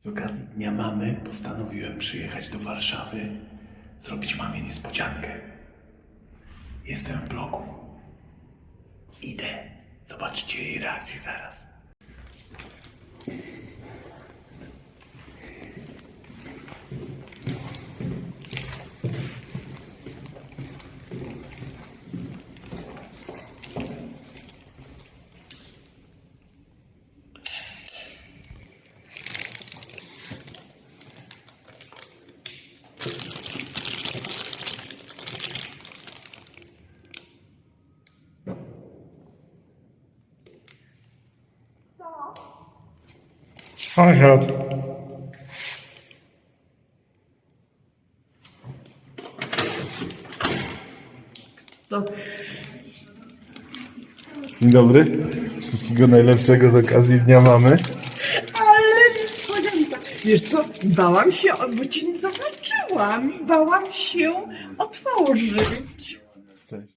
Z okazji Dnia Mamy postanowiłem przyjechać do Warszawy, zrobić mamie niespodziankę. Jestem w bloku. Idę. Zobaczcie jej reakcję zaraz. Sąsiad. To Dzień dobry. Wszystkiego najlepszego z okazji Dnia Mamy. ale niespodzianka. Wiesz co, bałam się, bo cię nie zobaczyłam. Bałam się otworzyć.